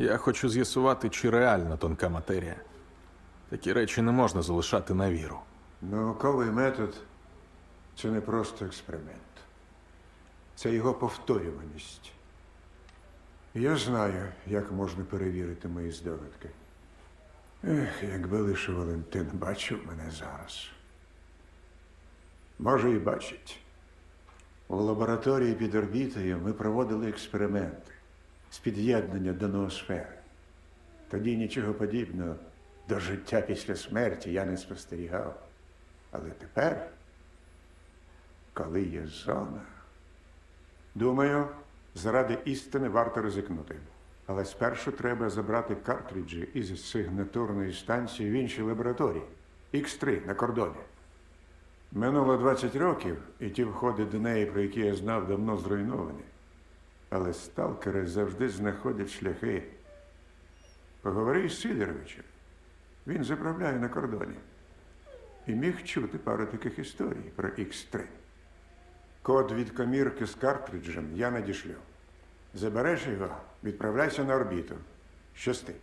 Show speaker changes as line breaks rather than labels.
Я хочу з'ясувати, чи реально тонка матерія. Такі речі не можна залишати на віру.
Науковий метод це не просто експеримент. Це його повторюваність. Я знаю, як можна перевірити мої здогадки. Ех, якби лише Валентин бачив мене зараз. Може, і бачить. У лабораторії під орбітою ми проводили експерименти з під'єднання до ноосфери. Тоді нічого подібного до життя після смерті я не спостерігав. Але тепер, коли є зона, думаю, заради істини варто ризикнути. Але спершу треба забрати картриджі із сигнатурної станції в іншій лабораторії X3 на кордоні. Минуло 20 років, і ті входи до неї, про які я знав, давно зруйновані. Але сталкери завжди знаходять шляхи. Поговори із Сидоровичем. Він заправляє на кордоні. І міг чути пару таких історій про X3. Код від комірки з картриджем я надішлю. Забереш його, відправляйся на орбіту. Щасти.